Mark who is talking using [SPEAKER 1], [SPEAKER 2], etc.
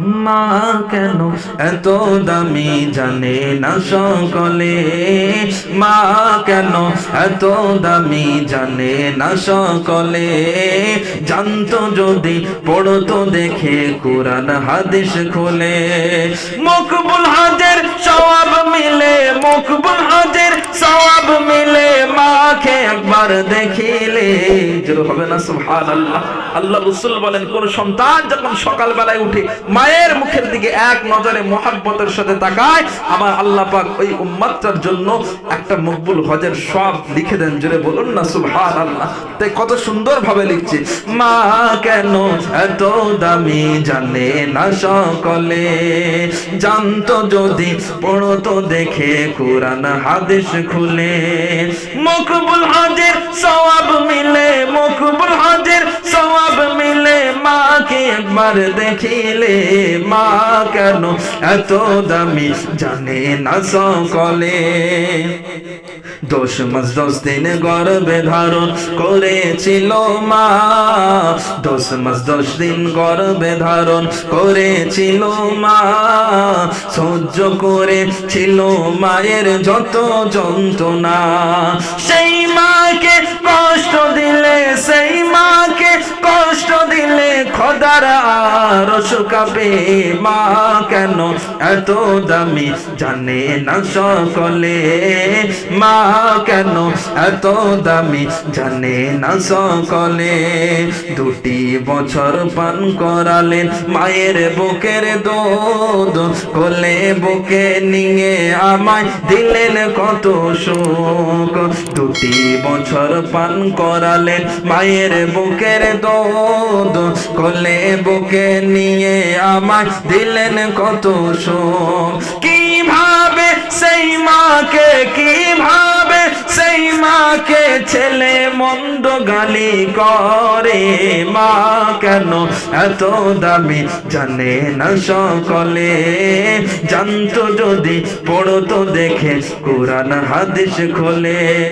[SPEAKER 1] মা কেন এত দামি জানে না সকলে? মা কেন এত দামি জানে না সকলে? জানতো যদি, পড়তো দেখে কোরআন, হাদিস খোলে। মকবুল হাজের সওয়াব মিলে, মকবুল হাজের সওয়াব মিলে মাকে একবার দেখিলে জোর হবে না, সুবহানাল্লাহ। আল্লাহ রাসূল বলেন, কোন সন্তান যখন সকালবেলায় উঠে মায়ের মুখের দিকে এক নজরে মোহাব্বতের সাথে তাকায়, আমার আল্লাহ পাক ওই উম্মাতটার জন্য একটা মকবুল হজের সব লিখে দেন। জোরে বলুন না, সুবহানাল্লাহ। তাই কত সুন্দর ভাবে লিখছে, মা কেন এত দামি জানে না সকলে? জানতো যদি পড়তো দেখে, কোরআন হাদিস খুলে। মকবুল হাজের মকবুল হাজের সওয়াব মিলে মাকে একবার দেখিলে। মা কেন এত দামি জানে না সকলে। দশ মাস দশ দিন গর্বে ধারণ করেছিল মা। দশ মাস দশ দিন গর্বে ধারণ করেছিল মা। সহ্য করেছিল মায়ের যত যন্ত্রণা। সেই মাকে কষ্ট দিলে দিলে আর শুকাবে মা কেন এত দামি? জানে না সকলে। মা কেন এত দামি? জানে না সকলে। দুটি বছর পান করালেন মায়ের বুকের দুধ। কোলে বুকে নিয়ে আমায় দিলেন কত সুখ দুটি বছর পান করালেন মায়ের বুকের দুধ। কোলে বুকে নিয়ে আমায় দিলেন কত সুখ কীভাবে সেই মাকে, কীভাবে সেই মাকে ছেলে মন্দ গালি করে? মা কেন এত দামি জানে না সকলে? জানতো যদি, পড়তো দেখে, কোরআন হাদিস খোলে।